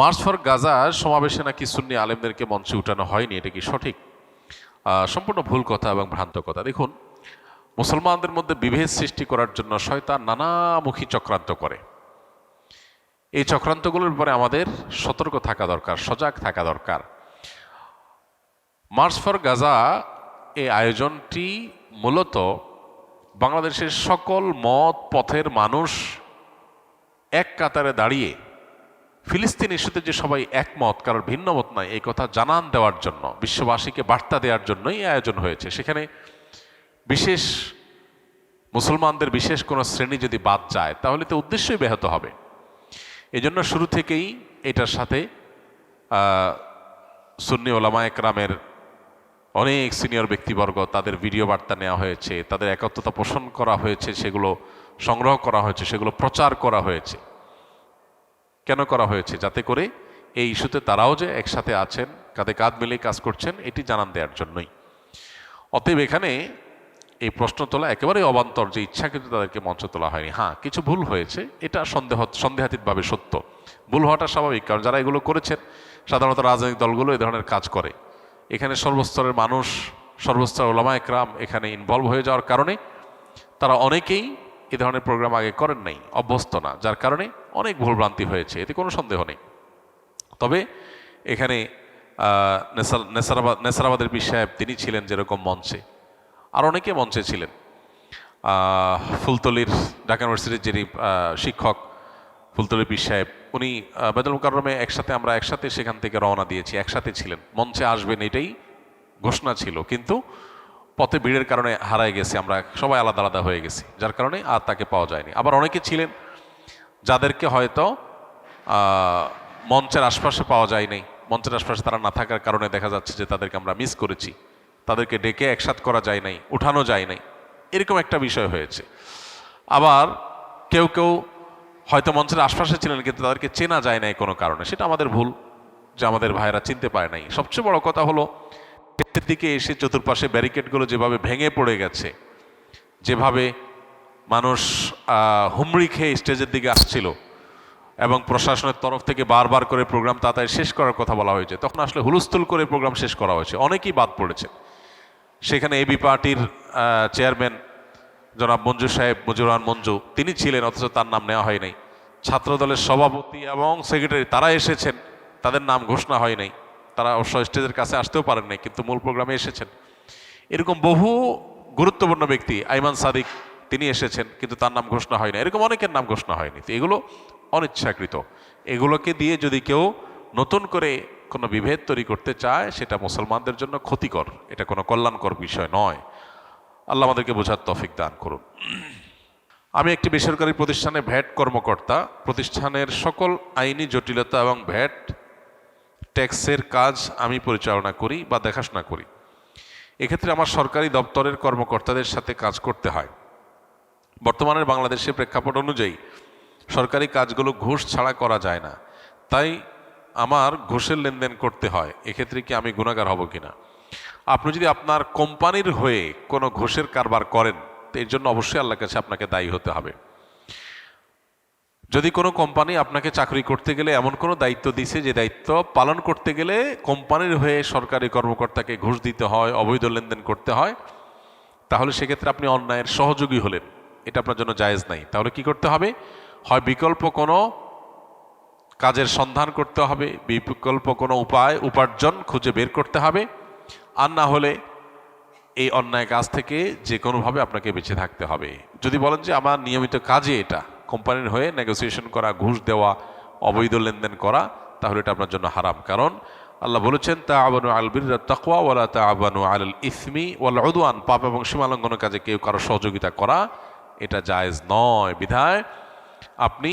March for Gaza সমাবেশে নাকি সুন্নি আলেমদেরকে মঞ্চে উঠানো হয়নি, এটা কি সঠিক? সম্পূর্ণ ভুল কথা এবং ভ্রান্ত কথা। দেখুন, মুসলমানদের মধ্যে বিভেদ সৃষ্টি করার জন্য শয়তান নানামুখী চক্রান্ত করে। এই চক্রান্তগুলোর উপরে আমাদের সতর্ক থাকা দরকার, সজাগ থাকা দরকার। মার্চ ফর গাজা এই আয়োজনটি মূলত বাংলাদেশের সকল মত, পথের মানুষ এক কাতারে দাঁড়িয়ে ফিলিস্তিন ইস্যুতে যে সবাই একমত, কারোর ভিন্ন মত নাই, এই কথা জানান দেওয়ার জন্য, বিশ্ববাসীকে বার্তা দেওয়ার জন্যই আয়োজন হয়েছে। সেখানে বিশেষ মুসলমানদের বিশেষ কোনো শ্রেণি যদি বাদ যায়, তাহলে তো উদ্দেশ্যই ব্যাহত হবে। এই জন্য শুরু থেকেই এটার সাথে সুন্নি ওলামা একরামের অনেক সিনিয়র ব্যক্তিবর্গ, তাদের ভিডিও বার্তা নেওয়া হয়েছে, তাদের একত্রতা পোষণ করা হয়েছে, সেগুলো সংগ্রহ করা হয়েছে, সেগুলো প্রচার করা হয়েছে। কেন করা হয়েছে? যাতে করে এই ইস্যুতে তারাও যে একসাথে আছেন, কাঁধে কাঁধ মিলে কাজ করছেন, এটি জানান দেওয়ার জন্যই। অতএব এখানে এই প্রশ্ন তোলা একেবারেই অবান্তর যে ইচ্ছা, কিন্তু তাদেরকে মঞ্চ তোলা হয়নি। হ্যাঁ কিছু ভুল হয়েছে, এটা সন্দেহ, সন্দেহাতীতভাবে সত্য। ভুল হওয়াটা স্বাভাবিক, কারণ যারা এগুলো করেছেন, সাধারণত রাজনৈতিক দলগুলো এই ধরনের কাজ করে। এখানে সর্বস্তরের মানুষ সর্বস্তর ওলামা একরাম এখানে ইনভলভ হয়ে যাওয়ার কারণে তারা অনেকেই এ ধরনের প্রোগ্রাম আগে করেন নাই, অভ্যস্ত না, যার কারণে অনেক ভুলভ্রান্তি হয়েছে, এতে কোনো সন্দেহ নেই। তবে এখানে নেসারাবাদ, নেসারাবাদের পীর সাহেব তিনি ছিলেন যেরকম মঞ্চে। আর অনেকে মঞ্চে ছিলেন। ফুলতলির ঢাকা ইউনিভার্সিটির যিনি শিক্ষক ফুলতলি পীর সাহেব, উনি বেদুল মুকাররমে একসাথে, আমরা একসাথে সেখান থেকে রওনা দিয়েছি, একসাথে ছিলেন। মঞ্চে আসবেন এটাই ঘোষণা ছিল। কিন্তু পথে ভিড়ের কারণে হারায় গেছি, আমরা সবাই আলাদা আলাদা হয়ে গেছি, যার কারণে আর তাকে পাওয়া যায়নি। আবার অনেকে ছিলেন যাদেরকে হয়তো মঞ্চের আশপাশে পাওয়া যায় নাই মঞ্চের আশপাশে তারা না থাকার কারণে দেখা যাচ্ছে যে তাদেরকে আমরা মিস করেছি, তাদেরকে ডেকে একসাথ করা যায় নাই, উঠানো যায় নাই, এরকম একটা বিষয় হয়েছে। আবার কেউ কেউ হয়তো মঞ্চের আশপাশে ছিলেন, কিন্তু তাদেরকে চেনা যায় নাই কোনো কারণে, সেটা আমাদের ভুল, যে আমাদের ভাইয়েরা চিনতে পারে নাই। সবচেয়ে বড় কথা হলো শেষের দিকে এসে চতুর্পাশে ব্যারিকেডগুলো যেভাবে ভেঙে পড়ে গেছে, যেভাবে মানুষ হুমড়ি খেয়ে স্টেজের দিকে আসছিল এবং প্রশাসনের তরফ থেকে বারবার করে প্রোগ্রাম তাড়াতাড়ি শেষ করার কথা বলা হয়েছে, তখন আসলে হুলস্থুল করে প্রোগ্রাম শেষ করা হয়েছে। অনেকেই বাদ পড়েছে। সেখানে এবি পার্টির চেয়ারম্যান জনাব মঞ্জু সাহেব মজুরান মঞ্জু, তিনি ছিলেন, অথচ তার নাম নেওয়া হয় নাই। ছাত্রদলের সভাপতি এবং সেক্রেটারি, তারা এসেছেন, তাদের নাম ঘোষণা হয় নাই। তারা অবশ্য স্টেজের কাছে আসতেও পারেন নাই, কিন্তু মূল প্রোগ্রামে এসেছেন। এরকম বহু গুরুত্বপূর্ণ ব্যক্তি, আইমান সাদিক, তিনি এসেছেন, কিন্তু তার নাম ঘোষণা হয় না। এরকম অনেকের নাম ঘোষণা হয়নি। তো এগুলো অনিচ্ছাকৃত। এগুলোকে দিয়ে যদি কেউ নতুন করে কোনো বিভেদ তৈরি করতে চায়, সেটা মুসলমানদের জন্য ক্ষতিকর। এটা কোনো কল্যাণকর বিষয় নয়। আল্লাহ আমাদেরকে বোঝার তফিক দান করুন। আমি একটি বেসরকারি প্রতিষ্ঠানে ভ্যাট কর্মকর্তা। প্রতিষ্ঠানের সকল আইনি জটিলতা এবং ভ্যাট ট্যাক্সের কাজ আমি পরিচালনা করি বা দেখাশোনা করি। এক্ষেত্রে আমার সরকারি দপ্তরের কর্মকর্তাদের সাথে কাজ করতে হয়। বর্তমানের বাংলাদেশের প্রেক্ষাপট অনুযায়ী সরকারি কাজগুলো ঘুষ ছাড়া করা যায় না। তাই আমার ঘুষের লেনদেন করতে হয়। এক্ষেত্রে কি আমি গুণাগার হব কিনা? আপনি যদি আপনার কোম্পানির হয়ে কোনো ঘুষের কারবার করেন, তো এর জন্য অবশ্যই আল্লাহর কাছে আপনাকে দায়ী হতে হবে। যদি কোনো কোম্পানি আপনাকে চাকরি করতে গেলে এমন কোনো দায়িত্ব দিছে যে দায়িত্ব পালন করতে গেলে কোম্পানির হয়ে সরকারি কর্মকর্তাকে ঘুষ দিতে হয়, অবৈধ লেনদেন করতে হয়, তাহলে সেক্ষেত্রে আপনি অন্যায়ের সহযোগী হলেন। এটা আপনার জন্য জায়েজ নাই। তাহলে কি করতে হবে? হয় বিকল্প কোনো কাজের সন্ধান করতে হবে, বিকল্প কোনো উপায়, উপার্জন খুঁজে বের করতে হবে, আর না হলে এই অন্যায় কাজ থেকে যে কোনোভাবে আপনাকে বেঁচে থাকতে হবে। যদি বলেন যে আমার নিয়মিত কাজে এটা কোম্পানির হয়ে নেগোসিয়েশন করা, ঘুষ দেওয়া, অবৈধ লেনদেন করা, তাহলে এটা আপনার জন্য হারাম। কারণ আল্লাহ বলেছেন তা আবানু আলবির তাকওয়া ওয়ালা তা আবানু আল ইসমি ওয়াল উদওয়ান। পাপ এবং সীমালঙ্ঘনের কাজে কেউ কারও সহযোগিতা করা, এটা জায়েজ নয়। বিধায় আপনি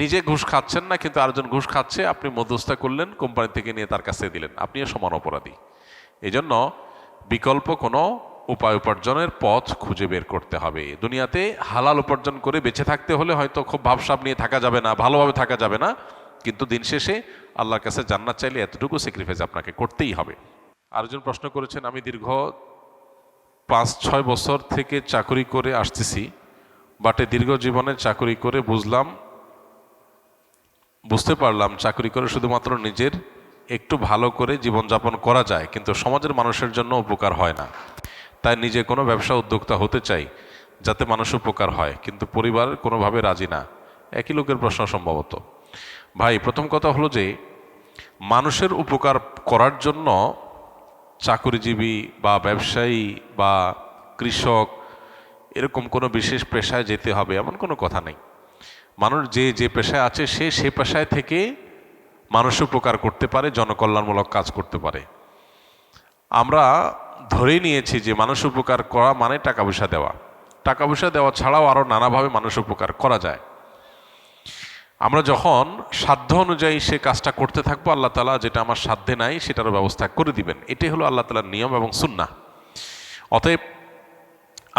নিজে ঘুষ খাচ্ছেন না, কিন্তু আরেকজন ঘুষ খাচ্ছে, আপনি মধ্যস্থা করলেন কোম্পানি থেকে নিয়ে তার কাছে দিলেন। আপনিও সমান অপরাধী। এই বিকল্প কোনো উপায় উপার্জনের পথ খুঁজে বের করতে হবে। দুনিয়াতে হালাল উপার্জন করে বেঁচে থাকতে হলে হয়তো খুব ভাবসাব নিয়ে থাকা যাবে না, ভালোভাবে থাকা যাবে না। কিন্তু দিন শেষে আল্লাহর কাছে জান্নাত চাইলে এতটুকু স্যাক্রিফাইস আপনাকে করতেই হবে। আরেকজন প্রশ্ন করেছেন, আমি দীর্ঘ পাঁচ, ছয় বছর থেকে চাকরি করে আসতেছি বাটে দীর্ঘ জীবনে চাকরি করে বুঝলাম, বুঝতে পারলাম চাকরি করে শুধুমাত্র নিজের একটু ভালো করে জীবনযাপন করা যায়, কিন্তু সমাজের মানুষের জন্য উপকার হয় না। তাই নিজে কোনো ব্যবসা উদ্যোক্তা হতে চাই, যাতে মানুষ উপকার হয়, কিন্তু পরিবার কোনোভাবে রাজি না। একই লোকের প্রশ্ন সম্ভবত। ভাই, প্রথম কথা হলো যে, মানুষের উপকার করার জন্য চাকরিজীবী বা ব্যবসায়ী বা কৃষক এরকম কোনো বিশেষ পেশায় যেতে হবে এমন কোনো কথা নেই। মানুষ যে যে পেশায় আছে, সে সে পেশায় থেকে মানুষ উপকার করতে পারে, জনকল্যাণমূলক কাজ করতে পারে। আমরা ধরেই নিয়েছি যে মানুষ উপকার করা মানে টাকা পয়সা দেওয়া। টাকা পয়সা দেওয়া ছাড়াও আরও নানাভাবে মানুষ উপকার করা যায়। আমরা যখন সাধ্য অনুযায়ী সে কাজটা করতে থাকব, আল্লাহ তালা যেটা আমার সাধ্যে নাই সেটারও ব্যবস্থা করে দিবেন। এটাই হলো আল্লাহ তালার নিয়ম এবং সুন্না অতএব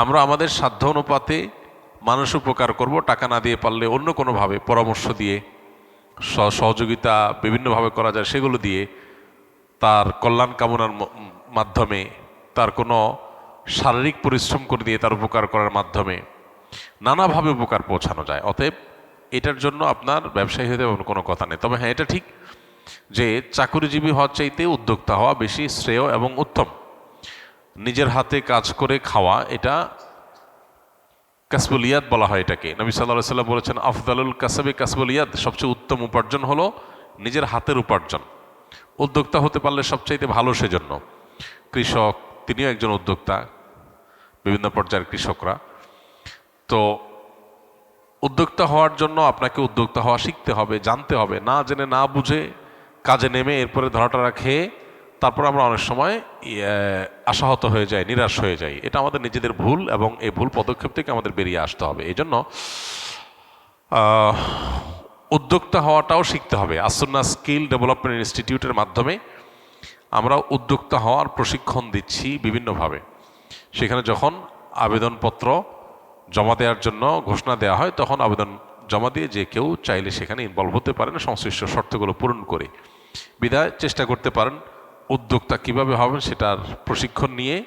আমরা আমাদের সাধ্য অনুপাতে মানুষ উপকার করব, টাকা না দিয়ে পারলে অন্য কোনোভাবে পরামর্শ দিয়ে সহযোগিতা বিভিন্নভাবে করা যায় সেগুলো দিয়ে তার কল্যাণ কামনার মাধ্যমে তার কোনো শারীরিক পরিশ্রম করে দিয়ে তার উপকার করার মাধ্যমে নানাভাবে উপকার পৌঁছানো যায়। অতএব এটার জন্য আপনার ব্যবসায়ী হতে কোনো কথা নেই। তবে হ্যাঁ এটা ঠিক যে চাকুরিজীবী হওয়ার চাইতে উদ্যোক্তা হওয়া বেশি শ্রেয় এবং উত্তম। নিজের হাতে কাজ করে খাওয়া, এটা কাসবুল ইয়াদ বলা হয় এটাকে। নবী সাল্লাহ সাল্লাম বলেছেন, আফদালুল কাসাবে কাসবুল ইয়াদ সবচেয়ে উত্তম উপার্জন হলো নিজের হাতের উপার্জন। উদ্যোক্তা হতে পারলে সবচাইতে ভালো সেজন্য। কৃষক তিনিও একজন উদ্যোক্তা, বিভিন্ন পর্যায়ের কৃষকরা। তো উদ্যোক্তা হওয়ার জন্য আপনাকে উদ্যোক্তা হওয়া শিখতে হবে, জানতে হবে। না জেনে না বুঝে কাজে নেমে এরপরে ধরাটা খেয়ে তারপর আমরা অনেক সময় আশাহত হয়ে যাই, নিরাশ হয়ে যাই। এটা আমাদের নিজেদের ভুল এবং এই ভুল পদক্ষেপ থেকে আমাদের বেরিয়ে আসতে হবে। এই জন্য উদ্যোক্তা হওয়াটাও শিখতে হবে। আসন্না স্কিল ডেভেলপমেন্ট ইনস্টিটিউটের মাধ্যমে আমরা উদ্যোক্তা হওয়ার প্রশিক্ষণ দিচ্ছি বিভিন্নভাবে। সেখানে যখন আবেদনপত্র জমা দেওয়ার জন্য ঘোষণা দেওয়া হয়, তখন আবেদন জমা দিয়ে যে কেউ চাইলে সেখানে ইনভলভ হতে পারেন, সংশ্লিষ্ট শর্তগুলো পূরণ করে। বিদায় চেষ্টা করতে পারেন উদ্যোক্তা কীভাবে হবেন সেটার প্রশিক্ষণ নিয়ে,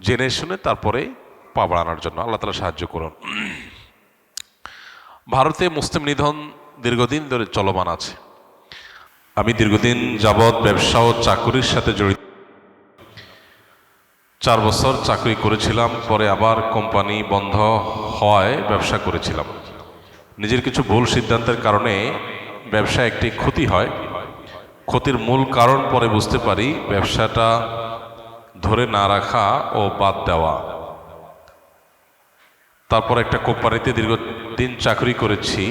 জেনে শুনে তারপরে পা বাড়ানোর জন্য। আল্লাহ তালা সাহায্য করুন। ভারতে মুসলিম নিধন দীর্ঘদিন ধরে চলমান আছে। আমি দীর্ঘদিন যাবৎ ব্যবসা ও চাকুরির সাথে জড়িত। চার বছর চাকরি করেছিলাম, পরে আবার কোম্পানি বন্ধ হওয়ায় ব্যবসা করেছিলাম। নিজের কিছু ভুল সিদ্ধান্তের কারণে ব্যবসা একটি ক্ষতি হয়। ক্ষতির মূল কারণ পরে বুঝতে পারি, ব্যবসাটা ধরে না রাখা ও বাদ দেওয়া। তারপর একটা কোম্পানিতে দীর্ঘদিন চাকরি করেছি।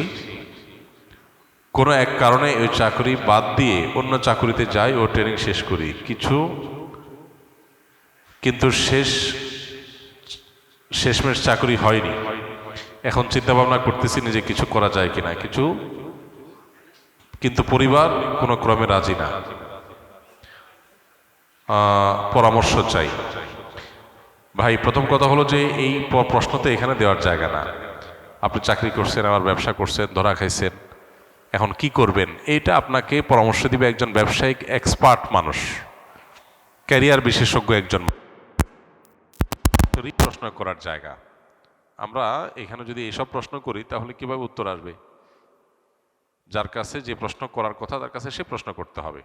কোনো এক কারণে ওই চাকরি বাদ দিয়ে অন্য চাকরিতে যাই ও ট্রেনিং শেষ করি। কিছু কিন্তু শেষ, শেষমেশ চাকরি হয়নি। এখন চিন্তা ভাবনা করতেছি নিজে কিছু করা যায় কিনা। কিছু কিন্তু পরিবার কোনো ক্রমে রাজি না। পরামর্শ চাই। ভাই, প্রথম কথা হলো যে এই প্রশ্নতে এখানে দেওয়ার জায়গা না। আপনি চাকরি করছেন, আবার ব্যবসা করছেন, ধরা খাইছেন। এখন কি করবেন? এটা আপনাকে পরামর্শ দিবে একজন ব্যবসায়িক এক্সপার্ট মানুষ ক্যারিয়ার বিশেষজ্ঞ একজন প্রশ্ন করার জায়গা। আমরা এখানে যদি এসব প্রশ্ন করি, তাহলে কীভাবে উত্তর আসবে? যার কাছে যে প্রশ্ন করার কথা, তার কাছে সে প্রশ্ন করতে হবে।